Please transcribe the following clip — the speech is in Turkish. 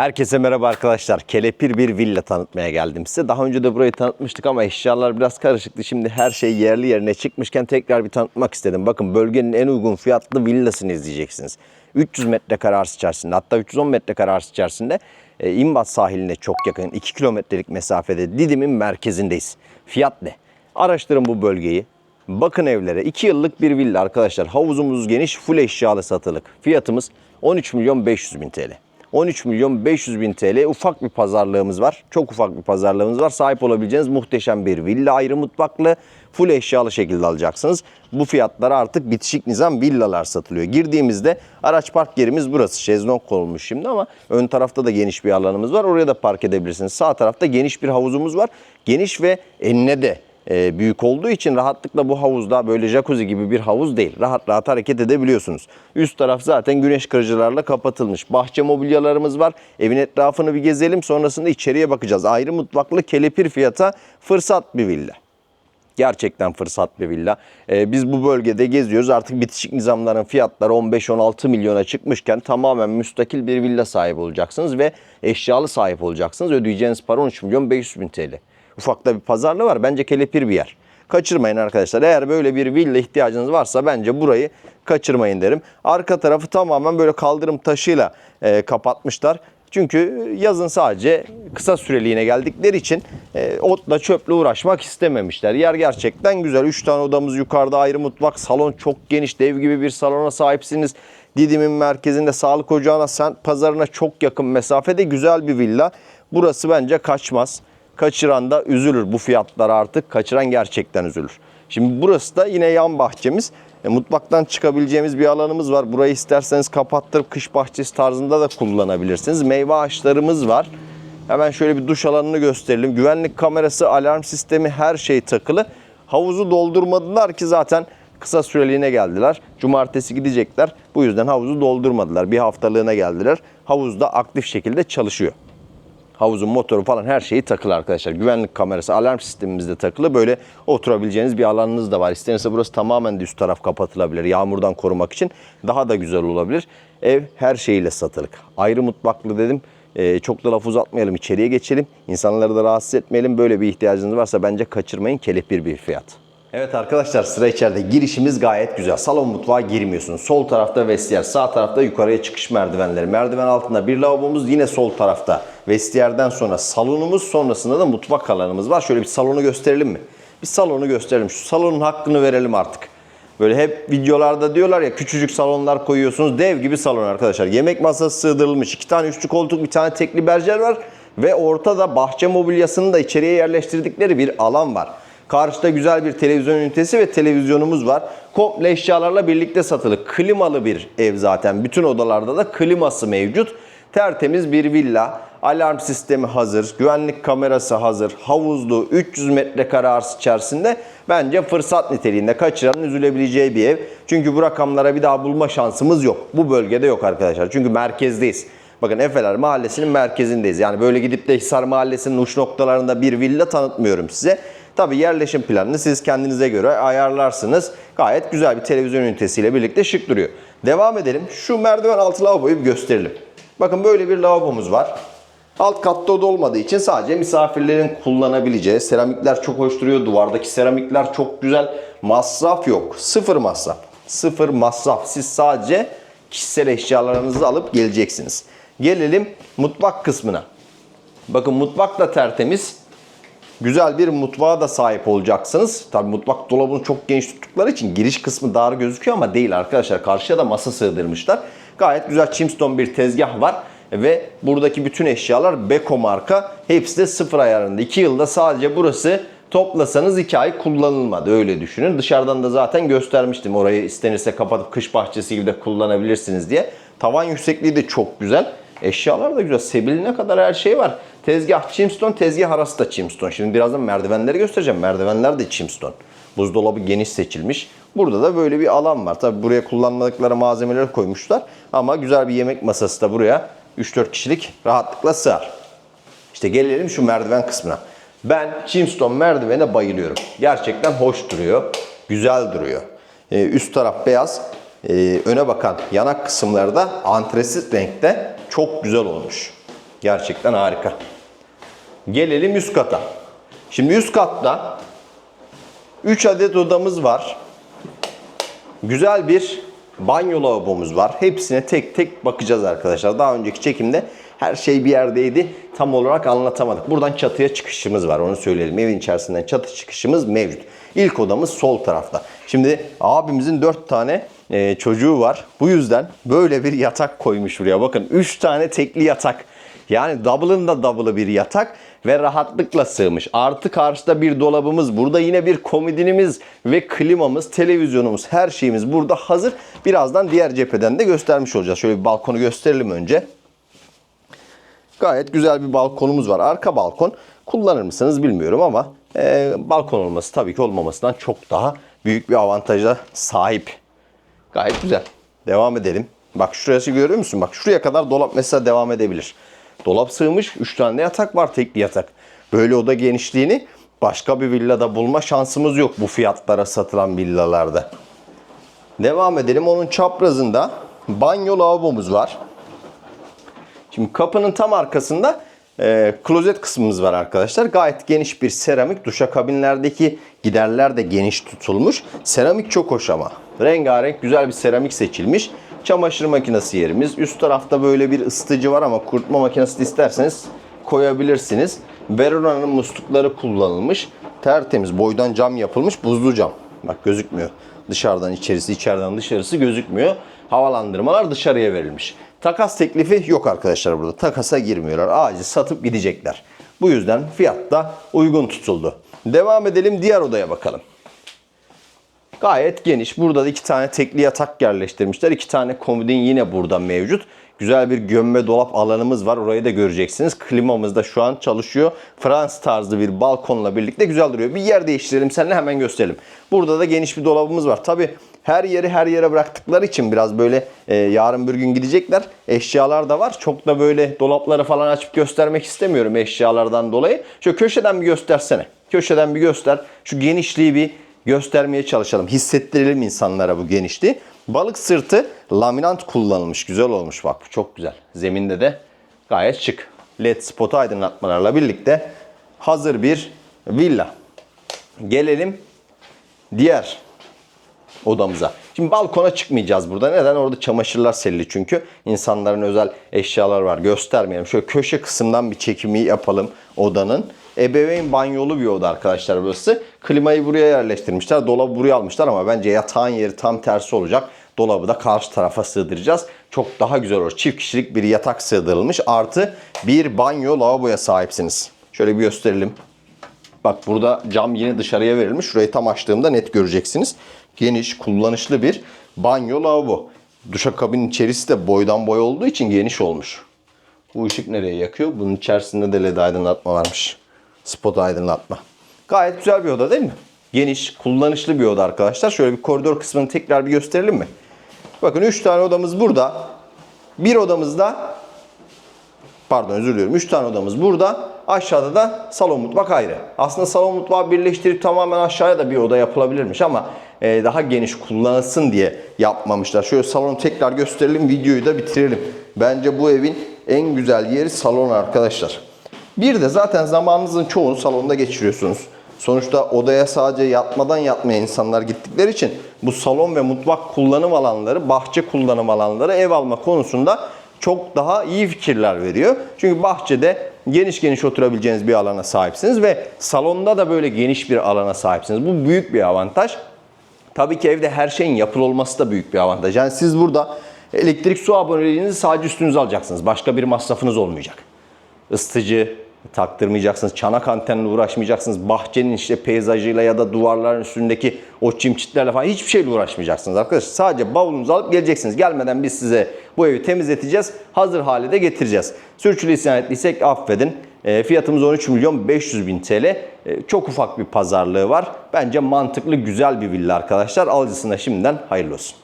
Herkese merhaba arkadaşlar. Kelepir bir villa tanıtmaya geldim size. Daha önce de burayı tanıtmıştık ama eşyalar biraz karışıktı. Şimdi her şey yerli yerine çıkmışken tekrar bir tanıtmak istedim. Bakın bölgenin en uygun fiyatlı villasını izleyeceksiniz. 300 metrekare arsa içerisinde hatta 310 metrekare arsa içerisinde e, İmbat sahiline çok yakın 2 kilometrelik mesafede Didim'in merkezindeyiz. Fiyat ne? Araştırın bu bölgeyi. Bakın evlere. 2 yıllık bir villa arkadaşlar. Havuzumuz geniş, full eşyalı satılık. Fiyatımız 13 milyon 500 bin TL. 13 milyon 500 bin TL ufak bir pazarlığımız var. Çok ufak bir pazarlığımız var. Sahip olabileceğiniz muhteşem bir villa ayrı mutfaklı full eşyalı şekilde alacaksınız. Bu fiyatlara artık bitişik nizam villalar satılıyor. Girdiğimizde araç park yerimiz burası. Şezlong konulmuş şimdi ama ön tarafta da geniş bir alanımız var. Oraya da park edebilirsiniz. Sağ tarafta geniş bir havuzumuz var. Geniş ve enine de büyük olduğu için rahatlıkla bu havuzda böyle jacuzzi gibi bir havuz değil. Rahat rahat hareket edebiliyorsunuz. Üst taraf zaten güneş kırıcılarla kapatılmış. Bahçe mobilyalarımız var. Evin etrafını bir gezelim. Sonrasında içeriye bakacağız. Ayrı mutfaklı kelepir fiyata fırsat bir villa. Gerçekten fırsat bir villa. Ee, biz bu bölgede geziyoruz. Artık bitişik nizamların fiyatları 15-16 milyona çıkmışken tamamen müstakil bir villa sahibi olacaksınız ve eşyalı sahip olacaksınız. Ödeyeceğiniz para 13 milyon 500 bin TL. Ufakta bir pazarlığı var. Bence kelepir bir yer. Kaçırmayın arkadaşlar. Eğer böyle bir villa ihtiyacınız varsa bence burayı kaçırmayın derim. Arka tarafı tamamen böyle kaldırım taşıyla e, kapatmışlar. Çünkü yazın sadece kısa süreliğine geldikleri için e, otla çöple uğraşmak istememişler. Yer gerçekten güzel. 3 tane odamız yukarıda ayrı mutfak. Salon çok geniş. Dev gibi bir salona sahipsiniz. Didim'in merkezinde sağlık ocağına, sent pazarına çok yakın mesafede güzel bir villa. Burası bence kaçmaz. Kaçıran da üzülür bu fiyatlara artık. Kaçıran gerçekten üzülür. Şimdi burası da yine yan bahçemiz. E, mutfaktan çıkabileceğimiz bir alanımız var. Burayı isterseniz kapattırıp kış bahçesi tarzında da kullanabilirsiniz. Meyve ağaçlarımız var. Hemen şöyle bir duş alanını gösterelim. Güvenlik kamerası, alarm sistemi her şey takılı. Havuzu doldurmadılar ki zaten kısa süreliğine geldiler. Cumartesi gidecekler. Bu yüzden havuzu doldurmadılar. Bir haftalığına geldiler. Havuz da aktif şekilde çalışıyor. Havuzun motoru falan her şeyi takılı arkadaşlar. Güvenlik kamerası, alarm sistemimiz de takılı. Böyle oturabileceğiniz bir alanınız da var. İstenirse burası tamamen de üst taraf kapatılabilir. Yağmurdan korumak için daha da güzel olabilir. Ev her şeyiyle satılık. Ayrı mutfaklı dedim. Ee, çok da laf uzatmayalım. içeriye geçelim. İnsanları da rahatsız etmeyelim. Böyle bir ihtiyacınız varsa bence kaçırmayın. Kelepir bir fiyat. Evet arkadaşlar sıra içeride. Girişimiz gayet güzel. Salon mutfağa girmiyorsunuz. Sol tarafta vestiyer, sağ tarafta yukarıya çıkış merdivenleri. Merdiven altında bir lavabomuz yine sol tarafta. Vestiyerden sonra salonumuz, sonrasında da mutfak alanımız var. Şöyle bir salonu gösterelim mi? Bir salonu gösterelim. Şu salonun hakkını verelim artık. Böyle hep videolarda diyorlar ya küçücük salonlar koyuyorsunuz. Dev gibi salon arkadaşlar. Yemek masası sığdırılmış. iki tane üçlü koltuk, bir tane tekli berjer var. Ve ortada bahçe mobilyasını da içeriye yerleştirdikleri bir alan var. Karşıda güzel bir televizyon ünitesi ve televizyonumuz var. Komple eşyalarla birlikte satılı. Klimalı bir ev zaten. Bütün odalarda da kliması mevcut. Tertemiz bir villa. Alarm sistemi hazır. Güvenlik kamerası hazır. Havuzlu 300 metrekare arsa içerisinde bence fırsat niteliğinde kaçıranın üzülebileceği bir ev. Çünkü bu rakamlara bir daha bulma şansımız yok. Bu bölgede yok arkadaşlar. Çünkü merkezdeyiz. Bakın Efeler Mahallesi'nin merkezindeyiz. Yani böyle gidip de Hisar Mahallesi'nin uç noktalarında bir villa tanıtmıyorum size. Tabi yerleşim planını siz kendinize göre ayarlarsınız. Gayet güzel bir televizyon ünitesiyle birlikte şık duruyor. Devam edelim. Şu merdiven altı lavaboyu gösterelim. Bakın böyle bir lavabomuz var. Alt katta oda olmadığı için sadece misafirlerin kullanabileceği seramikler çok hoş duruyor. Duvardaki seramikler çok güzel. Masraf yok. Sıfır masraf. Sıfır masraf. Siz sadece kişisel eşyalarınızı alıp geleceksiniz. Gelelim mutfak kısmına. Bakın mutfak da tertemiz. Güzel bir mutfağa da sahip olacaksınız. Tabi mutfak dolabını çok geniş tuttukları için giriş kısmı dar gözüküyor ama değil arkadaşlar. Karşıya da masa sığdırmışlar. Gayet güzel Chimstone bir tezgah var. Ve buradaki bütün eşyalar Beko marka. Hepsi de sıfır ayarında. 2 yılda sadece burası toplasanız 2 ay kullanılmadı öyle düşünün. Dışarıdan da zaten göstermiştim. Orayı istenirse kapatıp kış bahçesi gibi de kullanabilirsiniz diye. Tavan yüksekliği de çok güzel. Eşyalar da güzel. Sebiline kadar her şey var. Tezgah Chimstone, tezgah arası da Chimstone. Şimdi birazdan merdivenleri göstereceğim. Merdivenler de Chimstone. Buzdolabı geniş seçilmiş. Burada da böyle bir alan var. Tabi buraya kullanmadıkları malzemeleri koymuşlar. Ama güzel bir yemek masası da buraya 3-4 kişilik rahatlıkla sığar. İşte gelelim şu merdiven kısmına. Ben Chimstone merdivene bayılıyorum. Gerçekten hoş duruyor. Güzel duruyor. Ee, üst taraf beyaz. Ee, öne bakan yanak kısımları da antresit renkte çok güzel olmuş. Gerçekten harika. Gelelim üst kata. Şimdi üst katta 3 adet odamız var. Güzel bir banyo lavabomuz var. Hepsine tek tek bakacağız arkadaşlar. Daha önceki çekimde her şey bir yerdeydi. Tam olarak anlatamadık. Buradan çatıya çıkışımız var. Onu söyleyelim. Evin içerisinden çatı çıkışımız mevcut. İlk odamız sol tarafta. Şimdi abimizin 4 tane e, çocuğu var. Bu yüzden böyle bir yatak koymuş buraya. Bakın 3 tane tekli yatak. Yani double'ın da double'ı bir yatak ve rahatlıkla sığmış. Artı karşıda bir dolabımız, burada yine bir komodinimiz ve klimamız, televizyonumuz, her şeyimiz burada hazır. Birazdan diğer cepheden de göstermiş olacağız. Şöyle bir balkonu gösterelim önce. Gayet güzel bir balkonumuz var. Arka balkon kullanır mısınız bilmiyorum ama e, balkon olması tabii ki olmamasından çok daha büyük bir avantaja sahip. Gayet güzel. Devam edelim. Bak şurası görüyor musun? Bak şuraya kadar dolap mesela devam edebilir. Dolap sığmış. 3 tane yatak var. Tekli yatak. Böyle oda genişliğini başka bir villada bulma şansımız yok bu fiyatlara satılan villalarda. Devam edelim. Onun çaprazında banyo lavabomuz var. Şimdi kapının tam arkasında e, klozet kısmımız var arkadaşlar. Gayet geniş bir seramik. Duşakabinlerdeki giderler de geniş tutulmuş. Seramik çok hoş ama. Rengarenk güzel bir seramik seçilmiş. Çamaşır makinesi yerimiz. Üst tarafta böyle bir ısıtıcı var ama kurutma makinesi isterseniz koyabilirsiniz. Verona'nın muslukları kullanılmış. Tertemiz boydan cam yapılmış buzlu cam. Bak gözükmüyor. Dışarıdan içerisi, içeriden dışarısı gözükmüyor. Havalandırmalar dışarıya verilmiş. Takas teklifi yok arkadaşlar burada. Takasa girmiyorlar. Acil satıp gidecekler. Bu yüzden fiyat da uygun tutuldu. Devam edelim diğer odaya bakalım. Gayet geniş. Burada da iki tane tekli yatak yerleştirmişler. İki tane komodin yine burada mevcut. Güzel bir gömme dolap alanımız var. Orayı da göreceksiniz. Klimamız da şu an çalışıyor. Fransız tarzı bir balkonla birlikte güzel duruyor. Bir yer değiştirelim seninle hemen gösterelim. Burada da geniş bir dolabımız var. Tabi her yeri her yere bıraktıkları için biraz böyle e, yarın bir gün gidecekler. Eşyalar da var. Çok da böyle dolapları falan açıp göstermek istemiyorum eşyalardan dolayı. Şöyle köşeden bir göstersene. Köşeden bir göster. Şu genişliği bir göstermeye çalışalım. Hissettirelim insanlara bu genişliği. Balık sırtı laminant kullanılmış. Güzel olmuş bak. Çok güzel. Zeminde de gayet şık. LED spot aydınlatmalarla birlikte hazır bir villa. Gelelim diğer odamıza. Şimdi balkona çıkmayacağız burada. Neden? Orada çamaşırlar serili çünkü. İnsanların özel eşyalar var. Göstermeyelim. Şöyle köşe kısımdan bir çekimi yapalım odanın. Ebeveyn banyolu bir oda arkadaşlar burası. Klimayı buraya yerleştirmişler. Dolabı buraya almışlar ama bence yatağın yeri tam tersi olacak. Dolabı da karşı tarafa sığdıracağız. Çok daha güzel olur. Çift kişilik bir yatak sığdırılmış. Artı bir banyo lavaboya sahipsiniz. Şöyle bir gösterelim. Bak burada cam yine dışarıya verilmiş. Şurayı tam açtığımda net göreceksiniz. Geniş, kullanışlı bir banyo lavabo. Duşakabinin içerisi de boydan boy olduğu için geniş olmuş. Bu ışık nereye yakıyor? Bunun içerisinde de led aydınlatma varmış. Spot aydınlatma. Gayet güzel bir oda değil mi? Geniş, kullanışlı bir oda arkadaşlar. Şöyle bir koridor kısmını tekrar bir gösterelim mi? Bakın 3 tane odamız burada. Bir odamızda Pardon özür diliyorum. 3 tane odamız burada. Aşağıda da salon mutfak ayrı. Aslında salon mutfağı birleştirip tamamen aşağıya da bir oda yapılabilirmiş ama e, daha geniş kullanılsın diye yapmamışlar. Şöyle salonu tekrar gösterelim. Videoyu da bitirelim. Bence bu evin en güzel yeri salon arkadaşlar. Bir de zaten zamanınızın çoğunu salonda geçiriyorsunuz. Sonuçta odaya sadece yatmadan yatmaya insanlar gittikleri için bu salon ve mutfak kullanım alanları, bahçe kullanım alanları ev alma konusunda çok daha iyi fikirler veriyor. Çünkü bahçede geniş geniş oturabileceğiniz bir alana sahipsiniz ve salonda da böyle geniş bir alana sahipsiniz. Bu büyük bir avantaj. Tabii ki evde her şeyin yapılı olması da büyük bir avantaj. Yani siz burada elektrik su aboneliğinizi sadece üstünüze alacaksınız. Başka bir masrafınız olmayacak. Isıtıcı taktırmayacaksınız. Çanak antenle uğraşmayacaksınız. Bahçenin işte peyzajıyla ya da duvarların üstündeki o çimçitlerle falan hiçbir şeyle uğraşmayacaksınız arkadaşlar. Sadece bavulunuzu alıp geleceksiniz. Gelmeden biz size bu evi temizleteceğiz. Hazır hale de getireceğiz. Sürçülisan ettiysek affedin. E, fiyatımız 13 milyon 500 bin TL. E, çok ufak bir pazarlığı var. Bence mantıklı güzel bir villa arkadaşlar. Alıcısına şimdiden hayırlı olsun.